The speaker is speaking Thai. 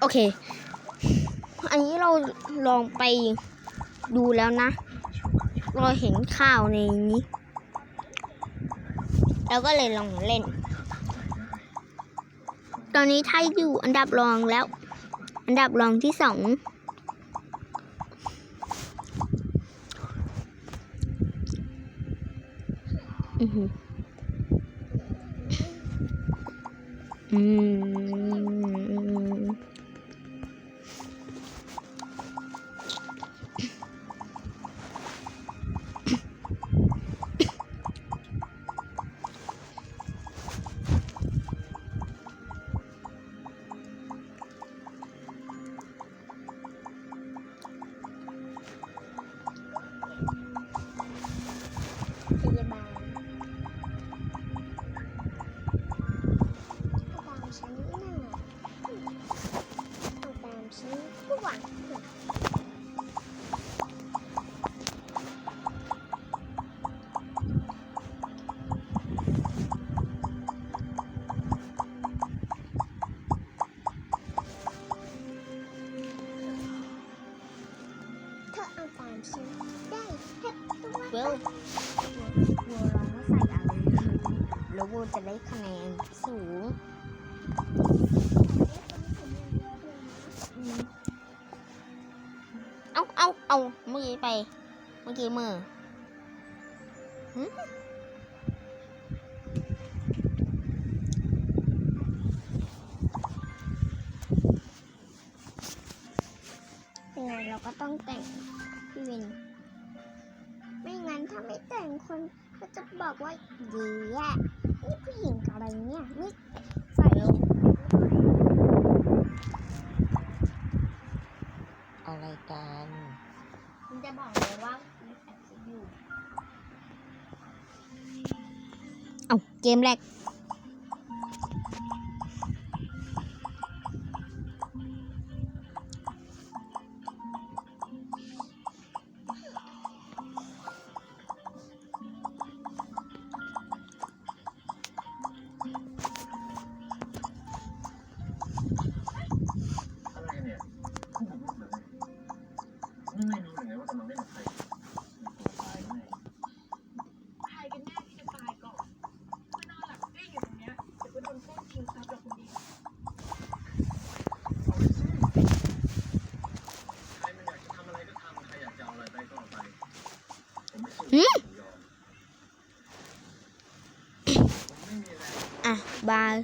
โอเค อันนี้เราลองไปดูแล้วนะ เราเห็นข่าวในนี้แล้วก็เลยลองเล่น ตอนนี้ไทยอยู่อันดับรองแล้ว อันดับรองที่สองอือหืออืม หวังเธอเอาตามฉันได้แค่ตัวเวลวัวร้องว่าใส่อะไรแล้ววัวจะได้คะแนนสูง เอาเมื่อกี้ไป เมื่อกี้มือยังไงเราก็ต้องแต่งพี่วิน ไม่งั้นถ้าไม่แต่งคนก็จะบอกว่าเย่นี่ผู้หญิงอะไรเนี่ยนี่ใส่อะไรกัน มันจะบอกเลยว่ามีแอปอยู่ เอาเกมแรก หืมอะ บาย